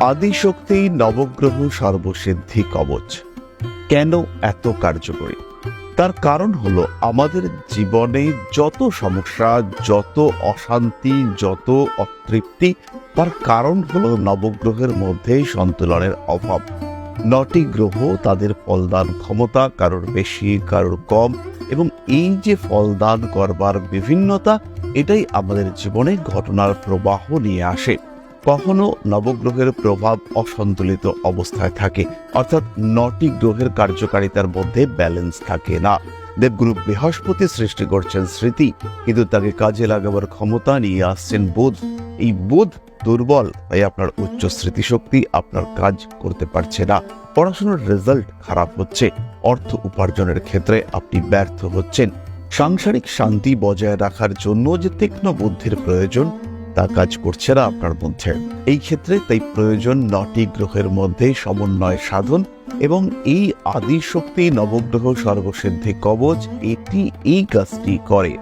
আদিশক্তি নবগ্রহ সর্বসিদ্ধি কবচ। কেন এত কার্যকরী? তার কারণ হলো আমাদের জীবনে যত সমস্যা, যত অশান্তি, যত অতৃপ্তি, তার কারণ হলো নবগ্রহের মধ্যে সন্তুলনের অভাব। নটি গ্রহ তাদের ফলদান ক্ষমতা, কারোর বেশি, কারোর কম, এবং এই যে ফলদান করবার বিভিন্নতা, এটাই আমাদের জীবনে ঘটনার প্রবাহ নিয়ে আসে। কখনো নবগ্রহের প্রভাব অসন্তুলিত অবস্থায় থাকে। অর্থাৎ নটি গ্রহের কার্যকারিতার মধ্যে ব্যালেন্স থাকে না। দেবগুরু বৃহস্পতি সৃষ্টি করছেন স্মৃতি, কিন্তু তাকে কাজে লাগাবার ক্ষমতা নিয়ে আসছেন বুধ। এই বুধ দুর্বল, তাই আপনার উচ্চ স্মৃতিশক্তি আপনার কাজ করতে পারছে না। পড়াশোনার রেজাল্ট খারাপ হচ্ছে। অর্থ উপার্জনের ক্ষেত্রে আপনি ব্যর্থ হচ্ছেন। সাংসারিক শান্তি বজায় রাখার জন্য যে তীক্ষ্ণ বুদ্ধির প্রয়োজন তা কাজ করছে না আপনার মধ্যে। এই ক্ষেত্রে তাই প্রয়োজন নটি গ্রহের মধ্যে সমন্বয় সাধন এবং এই আদি শক্তি নবগ্রহ সর্বসিদ্ধি কবচ এটি এই কাজটি করে।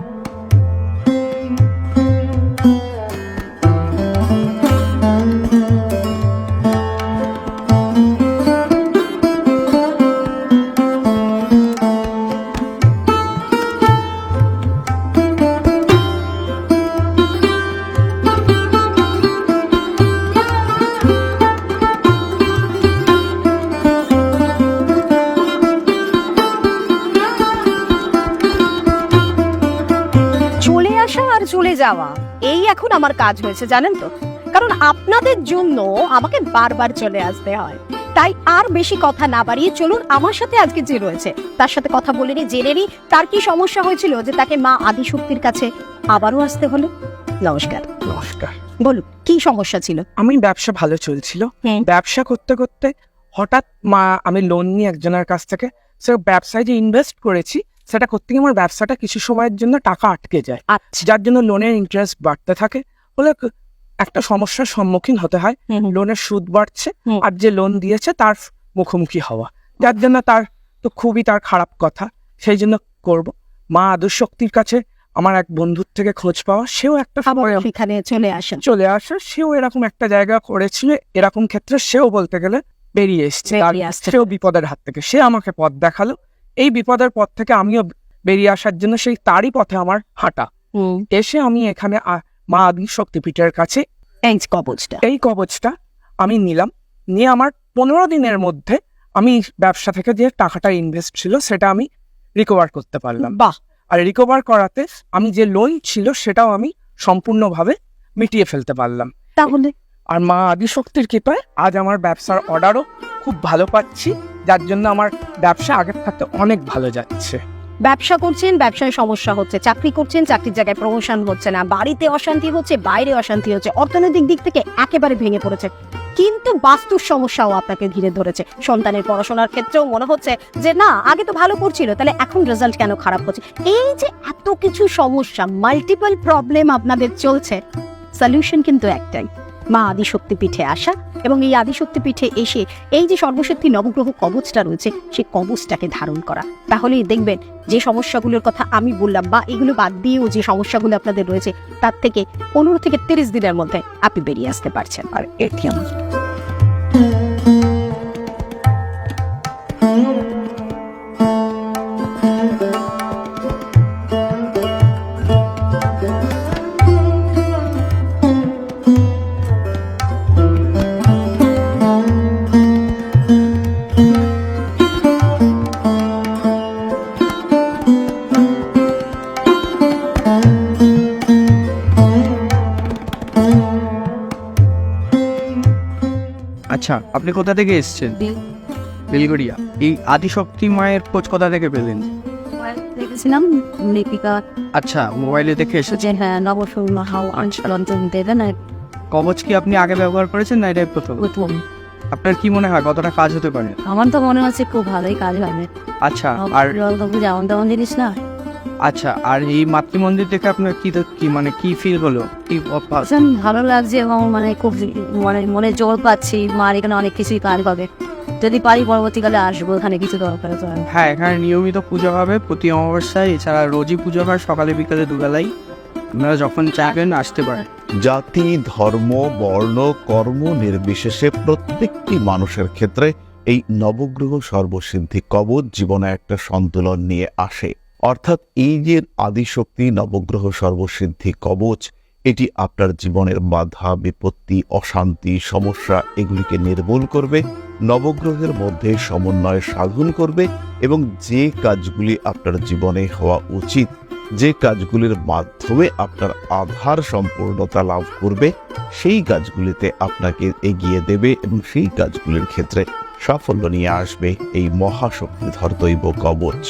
চলে যাওয়া এই এখন আমার কাজ হয়েছে জানেন তো? কারণ আপনাদের জন্য আমাকে বারবার চলে আসতে হয়। তাই আর বেশি কথা না বাড়িয়ে চলুন আমার সাথে আজকে যে রয়েছে তার সাথে কথা বলে নি জেনে নি তার কি সমস্যা হয়েছিল যে তাকে মা আদিশক্তির কাছে আবারও আসতে হলো? নমস্কার। নমস্কার। বলুন কি সমস্যা ছিল? আমি ব্যবসা ভালো চলছিল। ব্যবসা করতে করতে হঠাৎ মা আমি লোন নিয়ে একজনের কাছ থেকে সে ব্যবসায় যে ইনভেস্ট করেছি সেটা করতে গিয়ে আমার ব্যবসাটা কিছু সময়ের জন্য টাকা আটকে যায়। আচ্ছা। যার জন্য লোনের ইন্টারেস্ট বাড়তে থাকে। বলে একটা সমস্যার সম্মুখীন হতে হয়। লোনের সুদ বাড়ছে আর যে লোন দিয়েছে তার মুখোমুখি হওয়া। যার জন্য তার তো খুবই তার খারাপ কথা। সেই জন্য করব। মা আদর্শ শক্তির কাছে আমার এক বন্ধুর থেকে খোঁজ পাওয়া। সেও একটা সেখানে চলে আসেন। চলে আসে। সেও এরকম একটা জায়গা করেছিল। এরকম ক্ষেত্রে সেও বলতে গেলে বেরিয়ে এসছে। সেও বিপদের হাত থেকে। সে আমাকে পথ দেখাল। এই বিপদের পথ থেকে আমিও বেরিয়ে আসার জন্য সেই তারই পথে আমার হাঁটা। এসে আমি এখানে মা আদি শক্তিপীঠের কাছে এই কবচটা। এই কবচটা আমি নিলাম। নিয়ে আমার পনেরো দিনের মধ্যে আমি ব্যবসা থেকে যে টাকাটা ইনভেস্ট ছিল সেটা আমি রিকভার করতে পারলাম। বাহ! আর রিকভার করাতে আমি যে লোন ছিল সেটাও আমি সম্পূর্ণভাবে মিটিয়ে ফেলতে পারলাম। তাহলে? আর মা আদিশক্তির কৃপায় আজ আমার ব্যবসার অর্ডারও খুব ভালো পাচ্ছি। যার জন্য আমার ব্যবসা আগের থাকতে অনেক ভালো যাচ্ছে। ব্যবসা করছেন, ব্যবসায় সমস্যা হচ্ছে, চাকরি করছেন, চাকরির জায়গায় প্রমোশন হচ্ছে না, বাড়িতে অশান্তি হচ্ছে, বাইরে অশান্তি হচ্ছে, অর্থনৈতিক দিক থেকে একেবারে ভেঙে পড়েছে। কিন্তু বাস্তুর সমস্যাও আপনাকে ঘিরে ধরেছে। সন্তানের পড়াশোনার ক্ষেত্রেও মনে হচ্ছে যে, না, আগে তো ভালো করছিল, তাহলে এখন রেজাল্ট কেন খারাপ হচ্ছে? এই যে এত কিছু সমস্যা মাল্টিপল প্রবলেম আপনাদের চলছে সলিউশন কিন্তু একটাই। মা আদিশক্তি পীঠে আসা এবং এই আদিশক্তি পীঠে এসে এই যে সর্বশক্তি নবগ্রহ কবচটা রয়েছে সেই কবচটাকে ধারণ করা। তাহলেই দেখবেন যে সমস্যাগুলোর কথা আমি বললাম বা এগুলো বাদ দিয়েও যে সমস্যাগুলো আপনাদের রয়েছে, তার থেকে পনেরো থেকে তিরিশ দিনের মধ্যে আপনি বেরিয়ে আসতে পারছেন। আর এটি আমার। আচ্ছা আপনি কোথা থেকে এসেছেন? বেলগড়িয়া। এই আদিশক্তি মায়ের খোঁজ কোথা থেকে পেলেন? দেখেছিলাম লিপিকা আচ্ছা মোবাইলে দেখে এসেছেন? হ্যাঁ নবসূর্ণ হাও রঞ্জন দেবেন কবচ কি আপনি আগে ব্যবহার করেছেন না এটাই প্রথম? প্রথম। আপনার কি মনে হয় কতটা কাজ হতে পারে? আমার তো মনে হচ্ছে খুব ভালোই কাজ হবে। আচ্ছা আর যেমন তেমন জিনিস না? আচ্ছা আর এই মাতৃমন্দির থেকে আপনার কি কি মানে কি ফিল হলো? কি ভীষণ ভালো লাগছে এবং মানে খুব মানে মনে জল পাচ্ছি মার এখানে অনেক কিছুই কাজ পাবে যদি পারি পরবর্তীকালে আসব এখানে কিছু দরকার হ্যাঁ এখানে নিয়মিত পুজো হবে প্রতি অমাবস্যায় এছাড়া রোজই পুজো হয় সকালে বিকালে দুবেলাই। আপনারা যখন চাইবেন আসতে পারেন। জাতি ধর্ম বর্ণ কর্ম নির্বিশেষে প্রত্যেকটি মানুষের ক্ষেত্রে এই নবগ্রহ সর্বসিদ্ধি কবচ জীবনে একটা সন্তুলন নিয়ে আসে। অর্থাৎ এই যে আদিশক্তি, নবগ্রহ, সর্বসিদ্ধি, কবচ, এটি আপনার জীবনের বাধা, বিপত্তি, অশান্তি, সমস্যা এগুলিকে নির্মূল করবে, নবগ্রহের মধ্যে সমন্বয় সাধন করবে এবং যে কাজগুলি আপনার জীবনে হওয়া উচিত, যে কাজগুলির মাধ্যমে আপনার আধার সম্পূর্ণতা লাভ করবে, সেই কাজগুলিতে আপনাকে এগিয়ে দেবে এবং সেই কাজগুলির ক্ষেত্রে সাফল্য নিয়ে আসবে এই মহাশক্তিধর দৈব কবচ।